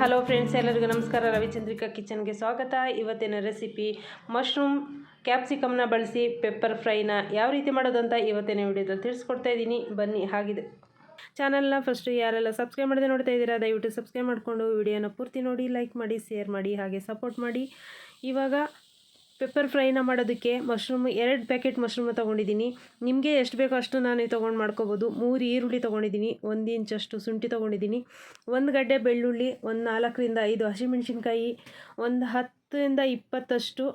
Hello friends, ಎಲ್ಲರಿಗೂ ನಮಸ್ಕಾರ. ರವಿಚಂದ್ರಿಕಾ ಕಿಚನ್ಗೆ ಸ್ವಾಗತ. ಇವತ್ತಿನ ರೆಸಿಪಿ ಮಶ್ರೂಮ್ ಕ್ಯಾಪ್ಸಿಕಮ್ನ ಬಳಸಿ ಪೆಪ್ಪರ್ ಫ್ರೈನ ಯಾವ ರೀತಿ ಮಾಡೋದು ಅಂತ ಇವತ್ತಿನ ವಿಡಿಯೋದಲ್ಲಿ ತಿಳಿಸ್ಕೊಡ್ತಾ ಇದ್ದೀನಿ. ಬನ್ನಿ, ಹಾಗಿದೆ. ಚಾನಲ್ನ ಫಸ್ಟು ಯಾರೆಲ್ಲ ಸಬ್ಸ್ಕ್ರೈಬ್ ಮಾಡದೆ ನೋಡ್ತಾ ಇದ್ದೀರಾ, ದಯವಿಟ್ಟು ಸಬ್ಸ್ಕ್ರೈಬ್ ಮಾಡಿಕೊಂಡು ವಿಡಿಯೋನ ಪೂರ್ತಿ ನೋಡಿ ಲೈಕ್ ಮಾಡಿ ಶೇರ್ ಮಾಡಿ, ಹಾಗೆ ಸಪೋರ್ಟ್ ಮಾಡಿ. ಇವಾಗ ಪೆಪ್ಪರ್ ಫ್ರೈನ ಮಾಡೋದಕ್ಕೆ ಮಶ್ರೂಮ್ ಎರಡು ಪ್ಯಾಕೆಟ್ ಮಶ್ರೂಮ್ ತೊಗೊಂಡಿದ್ದೀನಿ. ನಿಮಗೆ ಎಷ್ಟು ಬೇಕೋ ಅಷ್ಟು ನಾನು ತೊಗೊಂಡು ಮಾಡ್ಕೋಬೋದು. ಮೂರು ಈರುಳ್ಳಿ ತೊಗೊಂಡಿದ್ದೀನಿ, ಒಂದು ಇಂಚಷ್ಟು ಶುಂಠಿ ತೊಗೊಂಡಿದ್ದೀನಿ. ಒಂದು ಗಡ್ಡೆ ಬೆಳ್ಳುಳ್ಳಿ, ಒಂದು ನಾಲ್ಕರಿಂದ ಐದು ಹಸಿಮೆಣ್ಸಿನ್ಕಾಯಿ, ಒಂದು ಹತ್ತರಿಂದ ಇಪ್ಪತ್ತಷ್ಟು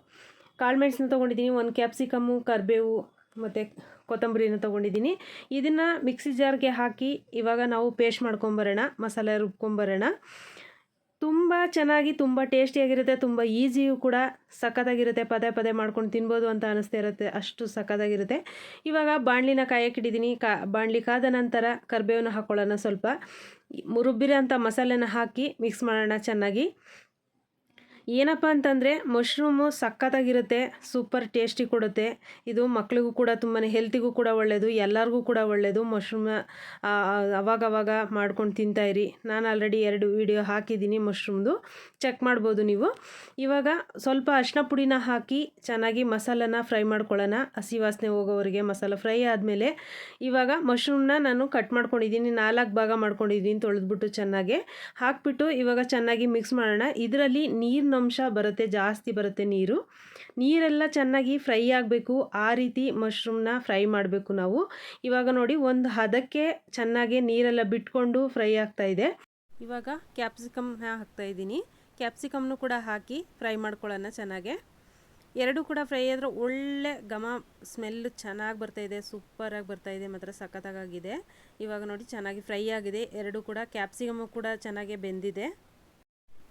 ಕಾಳುಮೆಣಸನ್ನ ತೊಗೊಂಡಿದ್ದೀನಿ, ಒಂದು ಕ್ಯಾಪ್ಸಿಕಮ್ಮು ಕರಿಬೇವು, ಮತ್ತು ಕೊತ್ತಂಬರಿನ ತೊಗೊಂಡಿದ್ದೀನಿ. ಇದನ್ನು ಮಿಕ್ಸಿ ಜಾರ್ಗೆ ಹಾಕಿ ಇವಾಗ ನಾವು ಪೇಸ್ಟ್ ಮಾಡ್ಕೊಂಬರೋಣ, ಮಸಾಲೆ ರುಬ್ಕೊಂಬರೋಣ. ತುಂಬ ಚೆನ್ನಾಗಿ, ತುಂಬ ಟೇಸ್ಟಿಯಾಗಿರುತ್ತೆ, ತುಂಬ ಈಸಿಯೂ ಕೂಡ ಸಖತ್ತಾಗಿರುತ್ತೆ, ಪದೇ ಪದೇ ಮಾಡ್ಕೊಂಡು ತಿನ್ಬೋದು ಅಂತ ಅನಿಸ್ತಾ ಇರುತ್ತೆ, ಅಷ್ಟು ಸಖತ್ತಾಗಿರುತ್ತೆ. ಇವಾಗ ಬಾಣಲಿನ ಕಾಯಕ್ಕಿಟ್ಟಿದ್ದೀನಿ ಕಾ, ಬಾಣಲಿ ಕಾದ ನಂತರ ಕರಿಬೇವನ್ನ ಹಾಕ್ಕೊಳ್ಳೋಣ ಸ್ವಲ್ಪ. ರುಬ್ಬಿರೋ ಅಂಥ ಮಸಾಲೆನ ಹಾಕಿ ಮಿಕ್ಸ್ ಮಾಡೋಣ ಚೆನ್ನಾಗಿ. ಏನಪ್ಪ ಅಂತಂದರೆ ಮಶ್ರೂಮು ಸಖತ್ತಾಗಿರುತ್ತೆ, ಸೂಪರ್ ಟೇಸ್ಟಿ ಕೊಡುತ್ತೆ. ಇದು ಮಕ್ಕಳಿಗೂ ಕೂಡ ತುಂಬಾ ಹೆಲ್ತಿಗೂ ಕೂಡ ಒಳ್ಳೆಯದು ಎಲ್ಲರಿಗೂ ಕೂಡ ಒಳ್ಳೆಯದು ಮಶ್ರೂಮ್ ಅವಾಗವಾಗ ಮಾಡ್ಕೊಂಡು ತಿಂತಾಯಿರಿ ನಾನು ಆಲ್ರೆಡಿ ಎರಡು ವಿಡಿಯೋ ಹಾಕಿದ್ದೀನಿ ಮಶ್ರೂಮ್ದು. ಚೆಕ್ ಮಾಡ್ಬೋದು ನೀವು. ಇವಾಗ ಸ್ವಲ್ಪ ಅರಿಶಿನ ಪುಡಿನ ಹಾಕಿ ಚೆನ್ನಾಗಿ ಮಸಾಲನ ಫ್ರೈ ಮಾಡ್ಕೊಳ್ಳೋಣ. ಹಸಿ ವಾಸನೆ ಹೋಗೋವರೆಗೆ ಮಸಾಲ ಫ್ರೈ ಆದಮೇಲೆ ಇವಾಗ ಮಶ್ರೂಮ್ನ ನಾನು ಕಟ್ ಮಾಡ್ಕೊಂಡಿದ್ದೀನಿ. ನಾಲ್ಕು ಭಾಗ ಮಾಡ್ಕೊಂಡಿದ್ದೀನಿ ತೊಳೆದ್ಬಿಟ್ಟು ಚೆನ್ನಾಗಿ. ಹಾಕ್ಬಿಟ್ಟು ಇವಾಗ ಚೆನ್ನಾಗಿ ಮಿಕ್ಸ್ ಮಾಡೋಣ. ಇದರಲ್ಲಿ ನೀರಿನ ಅಂಶ ಬರುತ್ತೆ, ಜಾಸ್ತಿ ಬರುತ್ತೆ ನೀರು. ನೀರೆಲ್ಲ ಚೆನ್ನಾಗಿ ಫ್ರೈ ಆಗಬೇಕು. ಆ ರೀತಿ ಮಶ್ರೂಮ್ನ ಫ್ರೈ ಮಾಡಬೇಕು ನಾವು. ಇವಾಗ ನೋಡಿ ಒಂದು ಹದಕ್ಕೆ ಚೆನ್ನಾಗಿ ನೀರೆಲ್ಲ ಬಿಟ್ಕೊಂಡು ಫ್ರೈ ಆಗ್ತಾ ಇದೆ. ಇವಾಗ ಕ್ಯಾಪ್ಸಿಕಮ್ನ ಹಾಕ್ತಾ ಇದ್ದೀನಿ. ಕ್ಯಾಪ್ಸಿಕಮ್ನು ಕೂಡ ಹಾಕಿ ಫ್ರೈ ಮಾಡ್ಕೊಳ್ಳೋಣ ಚೆನ್ನಾಗೆ. ಎರಡು ಕೂಡ ಫ್ರೈ ಆದರೆ ಒಳ್ಳೆ ಘಮ ಸ್ಮೆಲ್ ಚೆನ್ನಾಗಿ ಬರ್ತಾ ಇದೆ. ಸೂಪರಾಗಿ ಬರ್ತಾ ಇದೆ. ಮಾತ್ರ ಸಖತ್ತಾಗಿದೆ ಇವಾಗ ನೋಡಿ ಚೆನ್ನಾಗಿ ಫ್ರೈ ಆಗಿದೆ. ಎರಡು ಕೂಡ ಕ್ಯಾಪ್ಸಿಕಮ್ಮು ಕೂಡ ಚೆನ್ನಾಗಿ ಬೆಂದಿದೆ.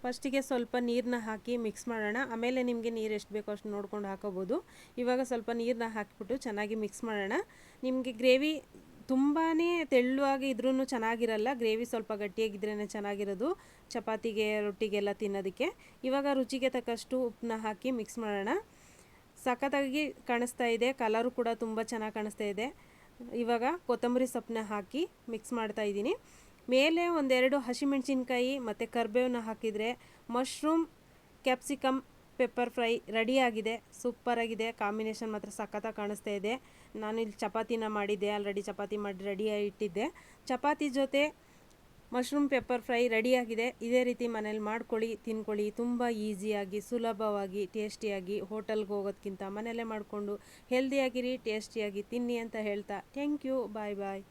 ಫಸ್ಟಿಗೆ ಸ್ವಲ್ಪ ನೀರನ್ನ ಹಾಕಿ ಮಿಕ್ಸ್ ಮಾಡೋಣ. ಆಮೇಲೆ ನಿಮಗೆ ನೀರು ಎಷ್ಟು ಬೇಕೋ ಅಷ್ಟು ನೋಡ್ಕೊಂಡು ಹಾಕೋಬೋದು. ಇವಾಗ ಸ್ವಲ್ಪ ನೀರನ್ನ ಹಾಕಿಬಿಟ್ಟು ಚೆನ್ನಾಗಿ ಮಿಕ್ಸ್ ಮಾಡೋಣ. ನಿಮಗೆ ಗ್ರೇವಿ ತುಂಬಾ ತೆಳ್ಳುವಾಗಿ ಇದ್ರೂ ಚೆನ್ನಾಗಿರಲ್ಲ. ಗ್ರೇವಿ ಸ್ವಲ್ಪ ಗಟ್ಟಿಯಾಗಿದ್ರೇ ಚೆನ್ನಾಗಿರೋದು. ಚಪಾತಿಗೆ, ರೊಟ್ಟಿಗೆಲ್ಲ ತಿನ್ನೋದಕ್ಕೆ. ಇವಾಗ ರುಚಿಗೆ ತಕ್ಕಷ್ಟು ಉಪ್ಪನ್ನ ಹಾಕಿ ಮಿಕ್ಸ್ ಮಾಡೋಣ. ಸಖತ್ತಾಗಿ ಕಾಣಿಸ್ತಾ ಇದೆ. ಕಲರು ಕೂಡ ತುಂಬ ಚೆನ್ನಾಗಿ ಕಾಣಿಸ್ತಾ ಇದೆ. ಇವಾಗ ಕೊತ್ತಂಬರಿ ಸೊಪ್ಪನ್ನ ಹಾಕಿ ಮಿಕ್ಸ್ ಮಾಡ್ತಾ ಇದ್ದೀನಿ. ಮೇಲೆ ಒಂದೆರಡು ಹಸಿಮೆಣಸಿನ್ಕಾಯಿ ಮತ್ತು ಕರ್ಬೇವನ್ನ ಹಾಕಿದರೆ ಮಶ್ರೂಮ್ ಕ್ಯಾಪ್ಸಿಕಮ್ ಪೆಪ್ಪರ್ ಫ್ರೈ ರೆಡಿಯಾಗಿದೆ ಸೂಪರಾಗಿದೆ ಕಾಂಬಿನೇಷನ್ ಮಾತ್ರ ಸಖತ್ತಾಗಿ ಕಾಣಿಸ್ತಾ ಇದೆ. ನಾನು ಇಲ್ಲಿ ಚಪಾತಿನ ಮಾಡಿದ್ದೆ. ಆಲ್ರೆಡಿ ಚಪಾತಿ ಮಾಡಿ ರೆಡಿಯಾಗಿ ಇಟ್ಟಿದ್ದೆ. ಚಪಾತಿ ಜೊತೆ ಮಶ್ರೂಮ್, ಪೆಪ್ಪರ್ ಫ್ರೈ ರೆಡಿಯಾಗಿದೆ ಇದೇ ರೀತಿ ಮನೇಲಿ ಮಾಡ್ಕೊಳ್ಳಿ, ತಿನ್ಕೊಳ್ಳಿ. ತುಂಬ ಈಸಿಯಾಗಿ, ಸುಲಭವಾಗಿ, ಟೇಸ್ಟಿಯಾಗಿ ಹೋಟೆಲ್ಗೆ ಹೋಗೋದಕ್ಕಿಂತ ಮನೆಯಲ್ಲೇ ಮಾಡಿಕೊಂಡು ಹೆಲ್ದಿಯಾಗಿರಿ ಟೇಸ್ಟಿಯಾಗಿ ತಿನ್ನಿ ಅಂತ ಹೇಳ್ತಾ. Thank you bye bye